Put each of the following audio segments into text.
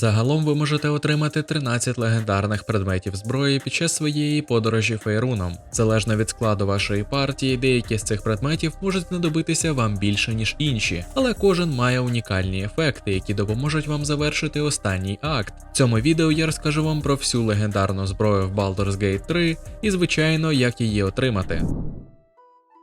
Загалом ви можете отримати 13 легендарних предметів зброї під час своєї подорожі фейруном. Залежно від складу вашої партії, деякі з цих предметів можуть знадобитися вам більше, ніж інші, але кожен має унікальні ефекти, які допоможуть вам завершити останній акт. В цьому відео я розкажу вам про всю легендарну зброю в Baldur's Gate 3 і, звичайно, як її отримати.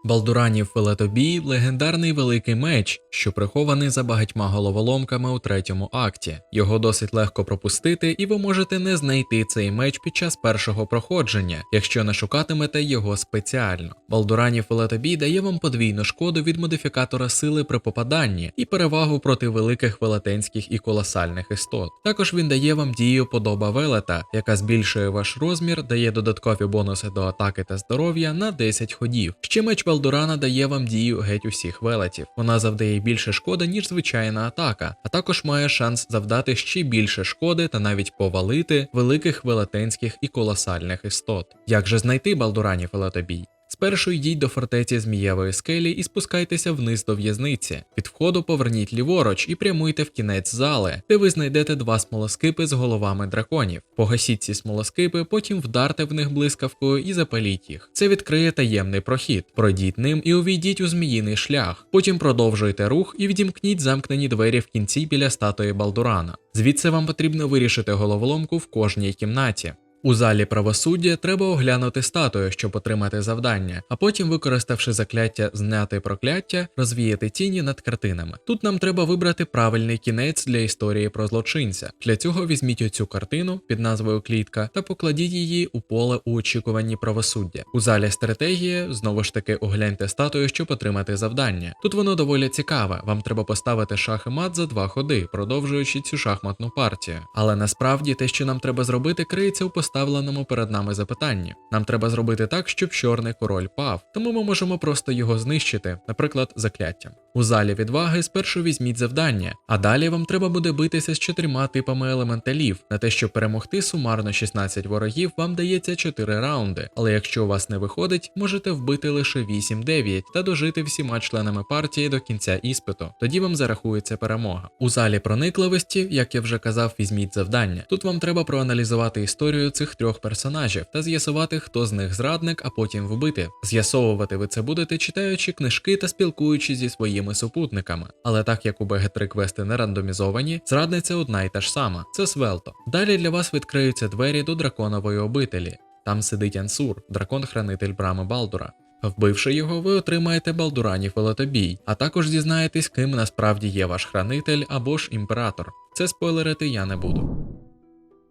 Балдуранів Фелетобій легендарний великий меч, що прихований за багатьма головоломками у третьому акті. Його досить легко пропустити, і ви можете не знайти цей меч під час першого проходження, якщо не шукатимете його спеціально. Балдуранів Фелетобій дає вам подвійну шкоду від модифікатора сили при попаданні і перевагу проти великих велетенських і колосальних істот. Також він дає вам дію подоба велета, яка збільшує ваш розмір, дає додаткові бонуси до атаки та здоров'я на 10 ходів. Ще меч Балдурана дає вам дію геть усіх велетів. Вона завдає більше шкоди, ніж звичайна атака, а також має шанс завдати ще більше шкоди та навіть повалити великих велетенських і колосальних істот. Як же знайти Балдуранів Велетобій? Спершу йдіть до фортеці Змієвої скелі і спускайтеся вниз до в'язниці. Від входу поверніть ліворуч і прямуйте в кінець зали, де ви знайдете два смолоскипи з головами драконів. Погасіть ці смолоскипи, потім вдарте в них блискавкою і запаліть їх. Це відкриє таємний прохід. Пройдіть ним і увійдіть у зміїний шлях. Потім продовжуйте рух і відімкніть замкнені двері в кінці біля статуї Балдурана. Звідси вам потрібно вирішити головоломку в кожній кімнаті. У залі правосуддя треба оглянути статую, щоб отримати завдання, а потім, використавши закляття зняти прокляття, розвіяти тіні над картинами. Тут нам треба вибрати правильний кінець для історії про злочинця. Для цього візьміть оцю картину під назвою Клітка та покладіть її у поле у очікуванні правосуддя. У залі стратегія знову ж таки огляньте статую, щоб отримати завдання. Тут воно доволі цікаве. Вам треба поставити шах і мат за два ходи, продовжуючи цю шахматну партію. Але насправді те, що нам треба зробити, криється у поставленому перед нами запитанні. Нам треба зробити так, щоб чорний король пав, тому ми можемо просто його знищити, наприклад, закляттям. У залі відваги спершу візьміть завдання, а далі вам треба буде битися з чотирма типами елементалів. На те, щоб перемогти сумарно 16 ворогів, вам дається 4 раунди. Але якщо у вас не виходить, можете вбити лише 8-9 та дожити всіма членами партії до кінця іспиту. Тоді вам зарахується перемога. У залі проникливості, як я вже казав, візьміть завдання. Тут вам треба проаналізувати історію цих трьох персонажів та з'ясувати, хто з них зрадник, а потім вбити. З'ясовувати ви це будете, читаючи книжки та спілкуючись зі своїми супутниками. Але так як у BG3 квести не рандомізовані, зрадниця одна й та ж сама це Свелто. Далі для вас відкриються двері до драконової обителі. Там сидить Ансур, дракон-хранитель брами Балдура. Вбивши його, ви отримаєте балдуранів велотобій, а також дізнаєтесь, ким насправді є ваш хранитель або ж імператор. Це спойлерити я не буду.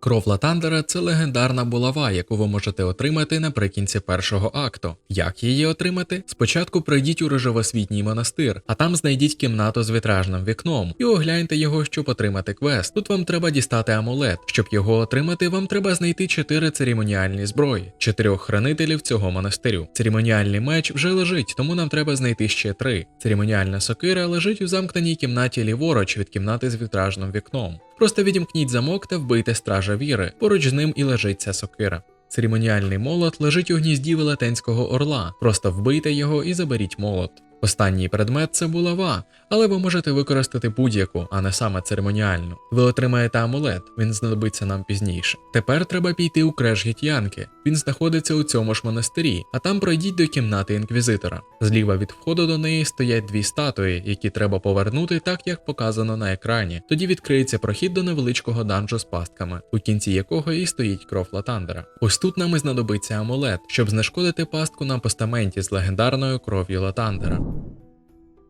Кров Латандера це легендарна булава, яку ви можете отримати наприкінці першого акту. Як її отримати? Спочатку пройдіть у рожевосвітній монастир, а там знайдіть кімнату з вітражним вікном і огляньте його, щоб отримати квест. Тут вам треба дістати амулет. Щоб його отримати, вам треба знайти чотири церемоніальні зброї, чотирьох хранителів цього монастирю. Церемоніальний меч вже лежить, тому нам треба знайти ще три. Церемоніальна сокира лежить у замкненій кімнаті ліворуч від кімнати з вітражним вікном. Просто відімкніть замок та вбийте стража віри. Поруч з ним і лежить ця сокира. Церемоніальний молот лежить у гнізді велетенського орла. Просто вбийте його і заберіть молот. Останній предмет це булава, але ви можете використати будь-яку, а не саме церемоніальну. Ви отримаєте амулет, він знадобиться нам пізніше. Тепер треба піти у креш гітянки. Він знаходиться у цьому ж монастирі, а там пройдіть до кімнати інквізитора. Зліва від входу до неї стоять дві статуї, які треба повернути так, як показано на екрані. Тоді відкриється прохід до невеличкого данжу з пастками, у кінці якого і стоїть кров Латандера. Ось тут нам і знадобиться амулет, щоб знешкодити пастку на постаменті з легендарною кров'ю Латандера.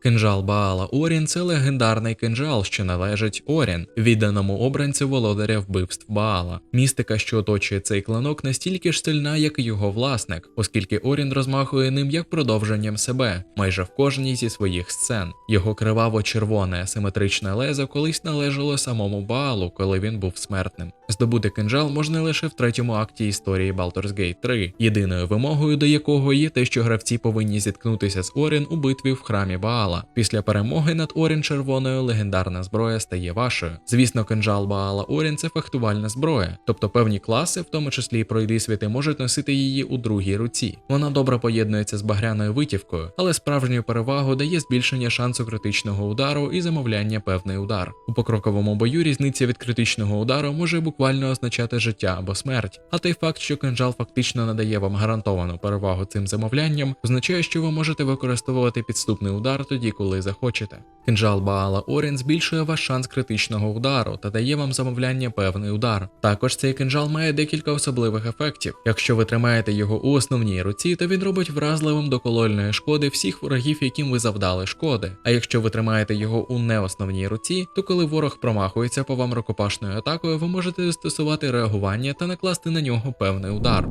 Кинжал Баала Орін це легендарний кинжал, що належить Орін, відданому обранцю володаря вбивств Баала. Містика, що оточує цей клинок, настільки ж сильна, як і його власник, оскільки Орін розмахує ним як продовженням себе, майже в кожній зі своїх сцен. Його криваво-червоне асиметричне лезо колись належало самому Баалу, коли він був смертним. Здобути кинжал можна лише в третьому акті історії Baldur's Gate 3, єдиною вимогою до якого є те, що гравці повинні зіткнутися з Орін у битві в храмі Баала. Баала. Після перемоги над Орін червоною легендарна зброя стає вашою. Звісно, кинджал Баала Орін це фехтувальна зброя, тобто певні класи, в тому числі і пройди світи, можуть носити її у другій руці. Вона добре поєднується з багряною витівкою, але справжню перевагу дає збільшення шансу критичного удару і замовляння певний удар. У покроковому бою різниця від критичного удару може буквально означати життя або смерть. А той факт, що кинжал фактично надає вам гарантовану перевагу цим замовлянням, означає, що ви можете використовувати підступний удар тоді, коли захочете. Кинжал Баала Орін збільшує ваш шанс критичного удару та дає вам замовляння певний удар. Також цей кинжал має декілька особливих ефектів. Якщо ви тримаєте його у основній руці, то він робить вразливим до колольної шкоди всіх ворогів, яким ви завдали шкоди. А якщо ви тримаєте його у неосновній руці, то коли ворог промахується по вам рукопашною атакою, ви можете застосувати реагування та накласти на нього певний удар.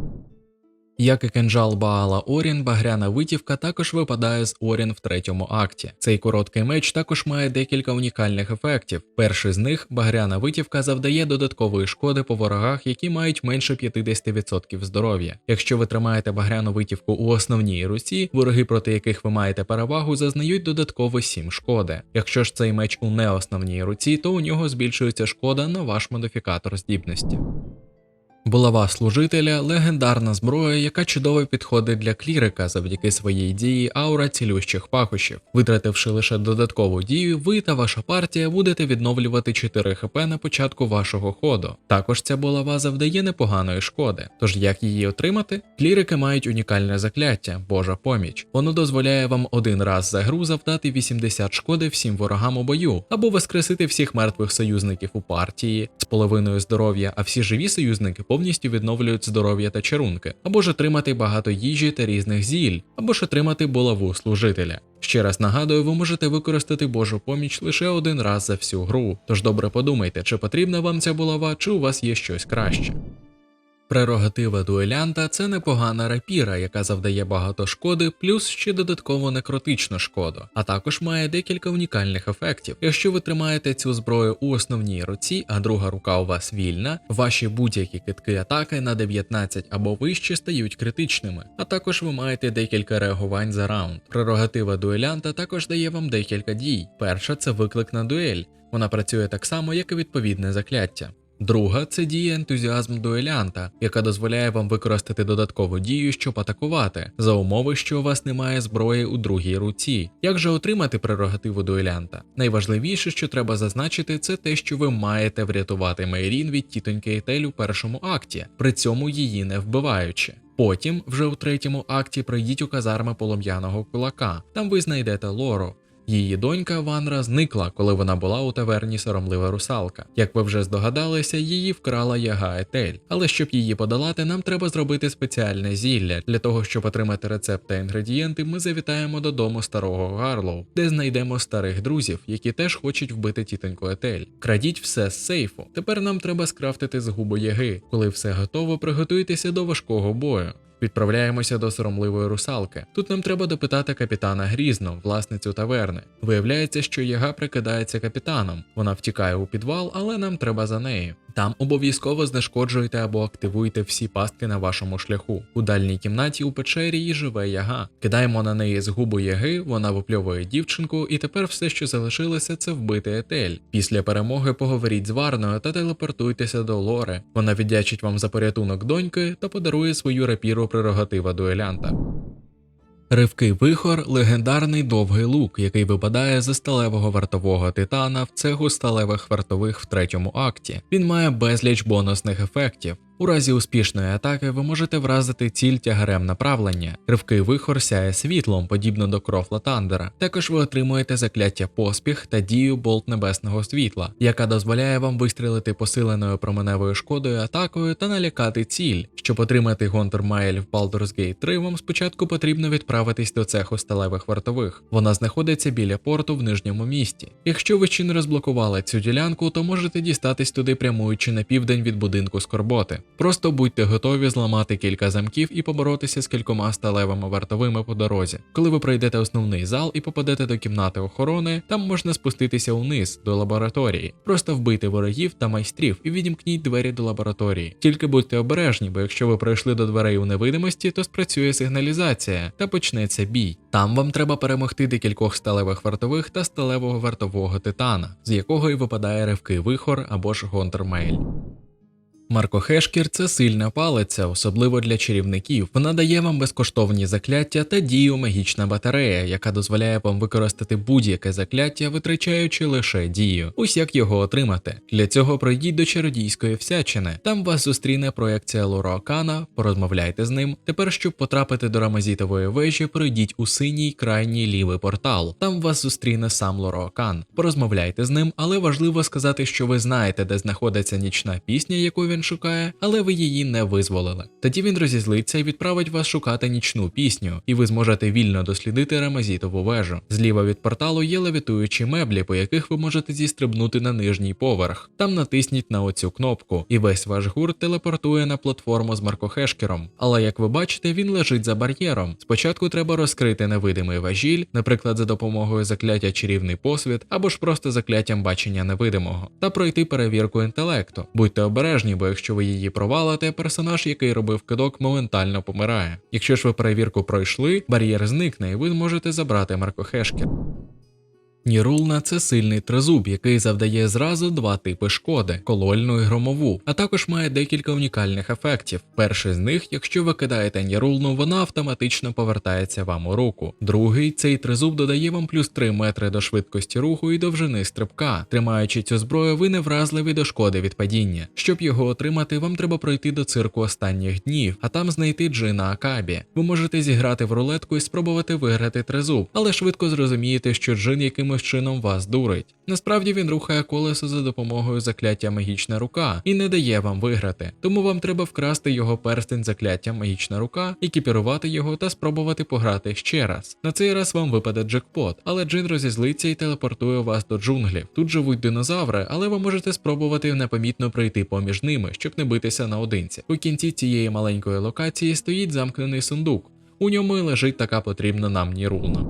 Як і кинжал Баала Орін, багряна витівка також випадає з Орін в третьому акті. Цей короткий меч також має декілька унікальних ефектів. Перший з них багряна витівка завдає додаткової шкоди по ворогах, які мають менше 50% здоров'я. Якщо ви тримаєте багряну витівку у основній руці, вороги, проти яких ви маєте перевагу, зазнають додатково 7 шкоди. Якщо ж цей меч у неосновній руці, то у нього збільшується шкода на ваш модифікатор здібності. Булава служителя легендарна зброя, яка чудово підходить для клірика завдяки своїй дії аура цілющих пахощів. Витративши лише додаткову дію, ви та ваша партія будете відновлювати 4 хп на початку вашого ходу. Також ця булава завдає непоганої шкоди. Тож як її отримати? Клірики мають унікальне закляття Божа поміч. Воно дозволяє вам один раз за гру завдати 80 шкоди всім ворогам у бою, або воскресити всіх мертвих союзників у партії з половиною здоров'я, а всі живі союзники повністю відновлюють здоров'я та чарунки, або ж отримати багато їжі та різних зіль, або ж отримати булаву служителя. Ще раз нагадую, ви можете використати Божу поміч лише один раз за всю гру, тож добре подумайте, чи потрібна вам ця булава, чи у вас є щось краще. Прерогатива дуелянта це непогана рапіра, яка завдає багато шкоди, плюс ще додатково некротичну шкоду, а також має декілька унікальних ефектів. Якщо ви тримаєте цю зброю у основній руці, а друга рука у вас вільна, ваші будь-які китки атаки на 19 або вище стають критичними. А також ви маєте декілька реагувань за раунд. Прерогатива дуелянта також дає вам декілька дій. Перша це виклик на дуель. Вона працює так само, як і відповідне закляття. Друга це дія ентузіазм дуелянта, яка дозволяє вам використати додаткову дію, щоб атакувати, за умови, що у вас немає зброї у другій руці. Як же отримати прерогативу дуелянта? Найважливіше, що треба зазначити, це те, що ви маєте врятувати Мейрін від тітоньки Етель у першому акті, при цьому її не вбиваючи. Потім, вже у третьому акті, прийдіть у казарми полум'яного кулака. Там ви знайдете Лору. Її донька Ванра зникла, коли вона була у таверні соромлива русалка. Як ви вже здогадалися, її вкрала яга Етель. Але щоб її подолати, нам треба зробити спеціальне зілля. Для того, щоб отримати рецепт та інгредієнти, ми завітаємо додому старого Гарлоу, де знайдемо старих друзів, які теж хочуть вбити тітоньку Етель. Крадіть все з сейфу. Тепер нам треба скрафтити згубу яги. Коли все готово, приготуйтеся до важкого бою. Відправляємося до соромливої русалки. Тут нам треба допитати капітана Грізно, власницю таверни. Виявляється, що яга прикидається капітаном. Вона втікає у підвал, але нам треба за нею. Там обов'язково знешкоджуйте або активуйте всі пастки на вашому шляху. У дальній кімнаті у печері живе яга. Кидаємо на неї згубу яги, вона випльовує дівчинку, і тепер все, що залишилося, це вбити етель. Після перемоги поговоріть з Варною та телепортуйтеся до Лори. Вона віддячить вам за порятунок доньки та подарує свою рапіру прерогатива дуелянта. Ривкий вихор легендарний довгий лук, який випадає зі сталевого вартового титана в цеху сталевих вартових в третьому акті. Він має безліч бонусних ефектів. У разі успішної атаки ви можете вразити ціль тягарем направлення. Ривкий вихор сяє світлом, подібно до крофла Тандера. Також ви отримуєте закляття поспіх та дію болт небесного світла, яка дозволяє вам вистрілити посиленою променевою шкодою атакою та налякати ціль. Щоб отримати Гонтер Майль в Baldur's Gate 3, вам спочатку потрібно відправитись до цеху сталевих вартових. Вона знаходиться біля порту в нижньому місті. Якщо ви ще не розблокували цю ділянку, то можете дістатись туди прямуючи на південь від будинку скорботи. Просто будьте готові зламати кілька замків і поборотися з кількома сталевими вартовими по дорозі. Коли ви пройдете основний зал і попадете до кімнати охорони, там можна спуститися униз до лабораторії. Просто вбийте ворогів та майстрів і відімкніть двері до лабораторії. Тільки будьте обережні, бо якщо ви пройшли до дверей у невидимості, то спрацює сигналізація та почнеться бій. Там вам треба перемогти декількох сталевих вартових та сталевого вартового титана, з якого і випадає ривкий вихор або ж гонтермейль. Маркохешкір це сильна палиця, особливо для чарівників. Вона дає вам безкоштовні закляття та дію магічна батарея, яка дозволяє вам використати будь-яке закляття, витрачаючи лише дію. Ось як його отримати. Для цього пройдіть до чародійської всячини. Там вас зустріне проекція Лороакана, порозмовляйте з ним. Тепер, щоб потрапити до Рамазітової вежі, пройдіть у синій крайній лівий портал. Там вас зустріне сам Лороакан. Порозмовляйте з ним, але важливо сказати, що ви знаєте, де знаходиться нічна пісня, яку шукає, але ви її не визволили. Тоді він розізлиться і відправить вас шукати нічну пісню, і ви зможете вільно дослідити Рамазітову вежу. Зліва від порталу є левітуючі меблі, по яких ви можете зістрибнути на нижній поверх. Там натисніть на оцю кнопку, і весь ваш гурт телепортує на платформу з Маркохешкером. Але як ви бачите, він лежить за бар'єром. Спочатку треба розкрити невидимий важіль, наприклад, за допомогою закляття чарівний посвіт або ж просто закляттям бачення невидимого, та пройти перевірку інтелекту. Будьте обережні, бо якщо ви її провалите, персонаж, який робив кидок, моментально помирає. Якщо ж ви перевірку пройшли, бар'єр зникне, і ви зможете забрати Маркохешкер. Нірулна це сильний тризуб, який завдає зразу два типи шкоди колольну і громову, а також має декілька унікальних ефектів. Перший з них, якщо ви кидаєте нірулну, вона автоматично повертається вам у руку. Другий цей тризуб додає вам плюс 3 метри до швидкості руху і довжини стрибка. Тримаючи цю зброю, ви не вразливі до шкоди від падіння. Щоб його отримати, вам треба пройти до цирку останніх днів, а там знайти джина Акабі. Ви можете зіграти в рулетку і спробувати виграти тризуб, але швидко зрозумієте, що джин якимось чином вас дурить. Насправді він рухає колесо за допомогою закляття магічна рука і не дає вам виграти. Тому вам треба вкрасти його перстень закляття магічна рука, екіпірувати його та спробувати пограти ще раз. На цей раз вам випаде джекпот, але джин розізлиться і телепортує вас до джунглів. Тут живуть динозаври, але ви можете спробувати непомітно пройти поміж ними, щоб не битися наодинці. У кінці цієї маленької локації стоїть замкнений сундук. У ньому і лежить така потрібна нам нірулна.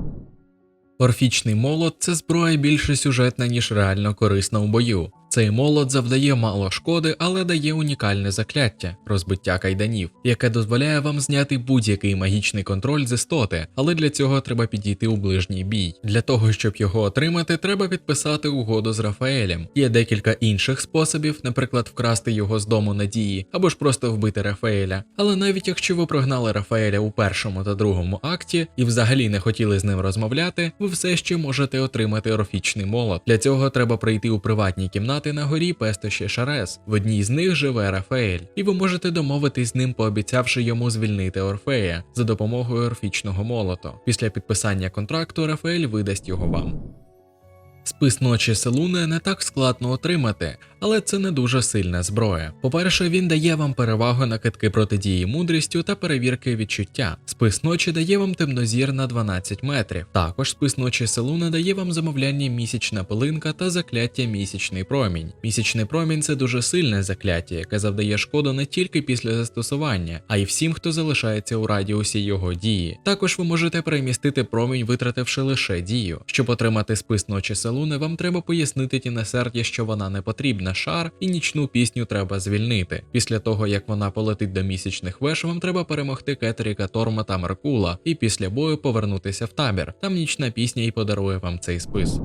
Орфічний молот це зброя більше сюжетна, ніж реально корисна у бою. Цей молот завдає мало шкоди, але дає унікальне закляття розбиття кайданів, яке дозволяє вам зняти будь-який магічний контроль з істоти, але для цього треба підійти у ближній бій. Для того, щоб його отримати, треба підписати угоду з Рафаелем. Є декілька інших способів, наприклад, вкрасти його з дому надії або ж просто вбити Рафаеля. Але навіть якщо ви прогнали Рафаеля у першому та другому акті і взагалі не хотіли з ним розмовляти, ви все ще можете отримати орфічний молот. Для цього треба прийти у приватній кімнаті на горі пестощі Шарес. В одній з них живе Рафаель, і ви можете домовитись з ним, пообіцявши йому звільнити Орфея за допомогою орфічного молоту. Після підписання контракту Рафаель видасть його вам. Спис ночі Селуни не так складно отримати, але це не дуже сильна зброя. По-перше, він дає вам перевагу на китки протидії мудрістю та перевірки відчуття. Спис ночі дає вам темнозір на 12 метрів. Також спис ночі Селуни дає вам замовляння місячна пилинка та закляття місячний промінь. Місячний промінь це дуже сильне закляття, яке завдає шкоду не тільки після застосування, а й всім, хто залишається у радіусі його дії. Також ви можете перемістити промінь, витративши лише дію. Щоб отримати спис ночі Селуни, вам треба пояснити Тінесерді, що вона не потрібна шар, і нічну пісню треба звільнити. Після того, як вона полетить до місячних веж, вам треба перемогти Кетеріка Торма та Меркула, і після бою повернутися в табір. Там нічна пісня і подарує вам цей спис.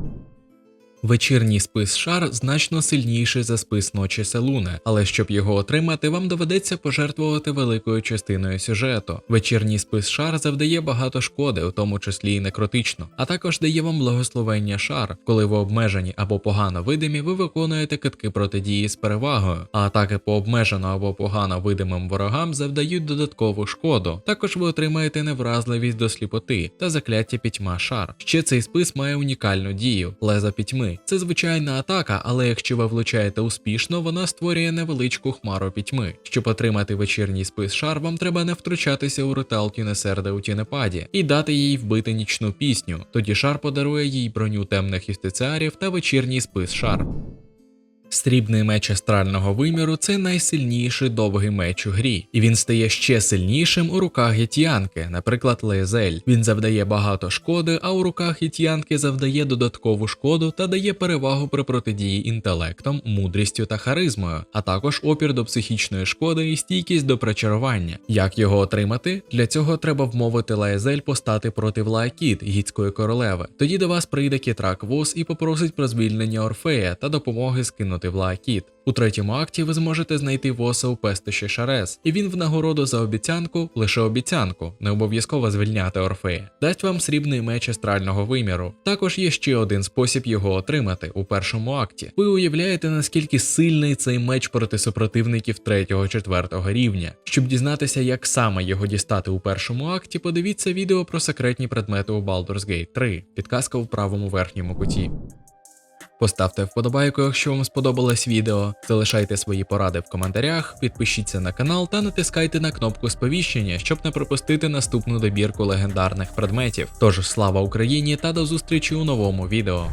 Вечірній спис шар значно сильніший за спис ночі Селуни, але щоб його отримати, вам доведеться пожертвувати великою частиною сюжету. Вечірній спис шар завдає багато шкоди, у тому числі і некротично, а також дає вам благословення шар. Коли ви обмежені або погано видимі, ви виконуєте китки протидії з перевагою, а атаки по обмежено або погано видимим ворогам завдають додаткову шкоду. Також ви отримаєте невразливість до сліпоти та закляття пітьма шар. Ще цей спис має унікальну дію леза пітьми. Це звичайна атака, але якщо ви влучаєте успішно, вона створює невеличку хмару пітьми. Щоб отримати вечірній спис шар, вам треба не втручатися у ритуал Тінесерда у Тінепаді і дати їй вбити нічну пісню. Тоді шар подарує їй броню темних юстиціарів та вечірній спис шар. Срібний меч астрального виміру це найсильніший довгий меч у грі, і він стає ще сильнішим у руках гетьянки, наприклад, Лезель. Він завдає багато шкоди, а у руках гетьянки завдає додаткову шкоду та дає перевагу при протидії інтелектом, мудрістю та харизмою, а також опір до психічної шкоди і стійкість до причарування. Як його отримати? Для цього треба вмовити Лаезель постати проти Влаакіт, гідської королеви. Тоді до вас прийде Кітрак Вос і попросить про звільнення Орфея та допомоги скинути Влаакіт. У третьому акті ви зможете знайти воса у пестищі Шарес, і він в нагороду за обіцянку, лише обіцянку, не обов'язково звільняти Орфея, дасть вам срібний меч астрального виміру. Також є ще один спосіб його отримати у першому акті. Ви уявляєте, наскільки сильний цей меч проти супротивників 3-4 рівня. Щоб дізнатися, як саме його дістати у першому акті, подивіться відео про секретні предмети у Baldur's Gate 3. Підказка у правому верхньому куті. Поставте вподобайку, якщо вам сподобалось відео, залишайте свої поради в коментарях, підпишіться на канал та натискайте на кнопку сповіщення, щоб не пропустити наступну добірку легендарних предметів. Тож слава Україні та до зустрічі у новому відео.